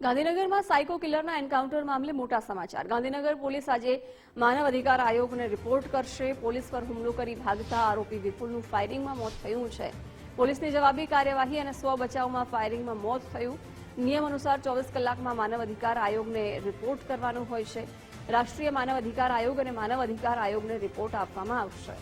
ગાંધીનગરમાં psycho કિલરના encounter મામલે મોટા સમાચાર. ગાંધીનગર પોલીસ આજે માનવ અધિકાર આયોગને રિપોર્ટ કરશે. પોલીસ પર હુમલો કરી ભાગતા આરોપી વિપુલનું ફાયરિંગમાં મોત થયું છે. પોલીસની જવાબી કાર્યવાહી અને સ્વ બચાવમાં ફાયરિંગમાં મોત થયું. નિયમ અનુસાર ચોવીસ કલાકમાં માનવ અધિકાર આયોગને રિપોર્ટ કરવાનો હોય છે. રાષ્ટ્રીય માનવ અધિકાર આયોગ અને માનવ અધિકાર આયોગને રિપોર્ટ આપવામાં આવશે.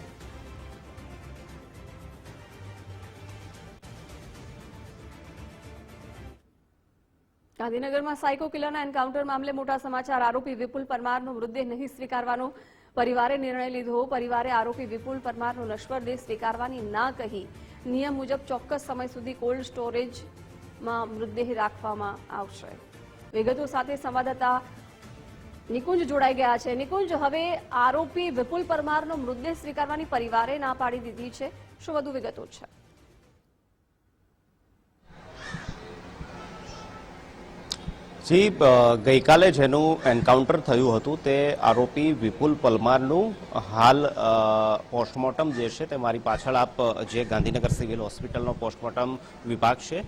ગાંધીનગરમાં સાયકો કિલરના એન્કાઉન્ટર મામલે મોટા સમાચાર. આરોપી વિપુલ પરમારનો મૃતદેહ નહીં સ્વીકારવાનો પરિવારે નિર્ણય લીધો. પરિવારે આરોપી વિપુલ પરમારનો નશ્વર દેહ સ્વીકારવાની ના કહી. નિયમ મુજબ ચોક્કસ સમય સુધી કોલ્ડ સ્ટોરેજમાં મૃતદેહ રાખવામાં આવશે. વિગતો સાથે સંવાદદાતા નિકુંજ જોડાઈ ગયા છે. નિકુંજ, હવે આરોપી વિપુલ પરમારનો મૃતદેહ સ્વીકારવાની પરિવારે ના પાડી દીધી છે. શું વધુ વિગતો છે? જી ગઈકાલે જેનું એન્કાઉન્ટર થયું હતું તે આરોપી વિપુલ પલમારનું હાલ પોસ્ટમોર્ટમ જે છે તે મારી પાછળ આપ જે ગાંધીનગર સિવિલ હોસ્પિટલનો પોસ્ટમોર્ટમ વિભાગ છે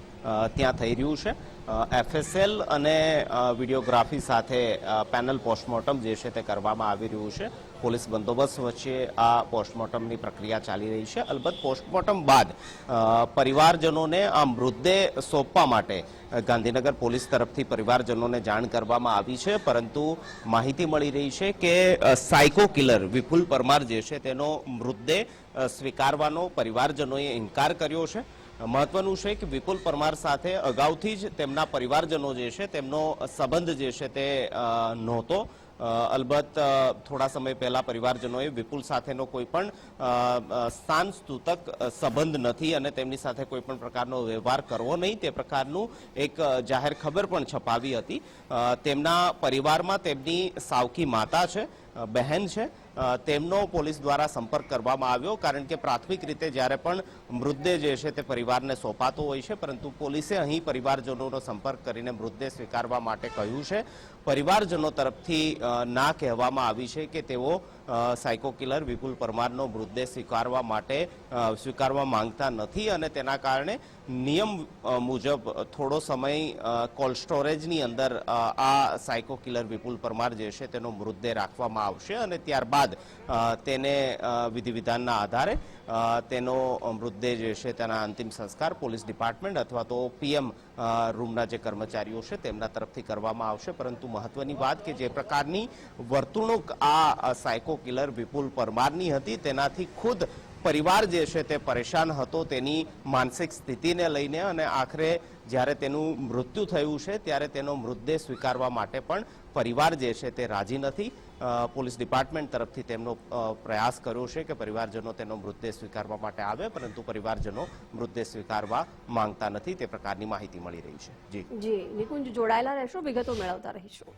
ત્યાં થઈ રહ્યું છે. એફએસએલ અને વિડીયોગ્રાફી સાથે પેનલ પોસ્ટમોર્ટમ જે છે તે કરવામાં આવી રહ્યું છે. પોલીસ બંદોબસ્ત વચ્ચે આ પોસ્ટમોર્ટમની પ્રક્રિયા ચાલી રહી છે. અલબત્ત પોસ્ટમોર્ટમ બાદ પરિવારજનોને આ મૃતદેહ સોંપવા માટે ગાંધીનગર પોલીસ તરફથી પરિવારજનોને જાણ કરવામાં આવી છે. પરંતુ માહિતી મળી રહી છે કે સાયકો કિલર વિપુલ પરમાર જે છે તેનો મૃતદેહ સ્વીકારવાનો પરિવારજનોએ ઇનકાર કર્યો છે. મહત્વનું છે કે વિપુલ પરમાર સાથે અગાઉથી જ તેમના પરિવારજનો જે છે, તેમનો સંબંધ જે છે તે નહોતો. અલબત્ત થોડા સમય પહેલા પરિવારજનોએ વિપુલ સાથેનો કોઈ પણ સ્થાન સ્તુતક સંબંધ નથી અને તેમની સાથે કોઈ પણ પ્રકારનો વ્યવહાર કરવો નહીં. તે પ્રકારનું એક જાહેર ખબર પણ છપાવી હતી. તેમના પરિવારમાં તેમની સાવકી માતા છે. બહેન છે. તેમનો પોલીસ દ્વારા સંપર્ક કરવામાં આવ્યો, કારણ કે પ્રાથમિક રીતે જ્યારે પણ મૃતદેહ જે છે તે પરિવારને સોંપાતો હોય છે, પરંતુ પોલીસે અહીં પરિવારજનોનો સંપર્ક કરીને મૃતદેહ સ્વીકારવા માટે કહ્યું છે. પરિવારજનો તરફથી ના કહેવામાં આવી છે કે તેઓ સાયકો કિલર વિપુલ પરમારનો મૃતદેહ સ્વીકારવા માટે સ્વીકારવા માંગતા નથી અને તેના કારણે નિયમ મુજબ થોડો સમય કોલ્ડ સ્ટોરેજની અંદર આ સાયકો કિલર વિપુલ પરમાર જે છે તેનો મૃતદેહ રાખવામાં આવશે અને ત્યારબાદ તેને વિધિવિધાનના આધારે તેનો મૃતદેહ જે છે તેના અંતિમ સંસ્કાર પોલીસ ડિપાર્ટમેન્ટ અથવા તો પીએમ રૂમના જે કર્મચારીઓ છે તેમના તરફથી કરવામાં આવશે. પરંતુ મહત્વની વાત કે જે પ્રકારની વર્તણૂક આ સાયકો કિલર વિપુલ પરમારની હતી. તેનાથી ખુદ પરિવાર જે છે તે પરેશાન હતો. તેની માનસિક સ્થિતિને લઈને અને આખરે જ્યારે તેનું મૃત્યુ થયું છે, ત્યારે તેનો મૃતદેહ સ્વીકારવા માટે પણ પરિવાર જે છે તે રાજી નથી. પોલીસ ડિપાર્ટમેન્ટ તરફથી તેમનો પ્રયાસ કર્યો છે કે પરિવારજનો તેનો મૃતદેહ સ્વીકારવા માટે આવે, પરંતુ પરિવારજનો મૃતદેહ સ્વીકારવા માંગતા નથી. તે પ્રકારની માહિતી મળી રહી છે. જી. જી. નિકુંજ જોડાયેલા રહેશો. વિગતો મેળવતા રહીશું.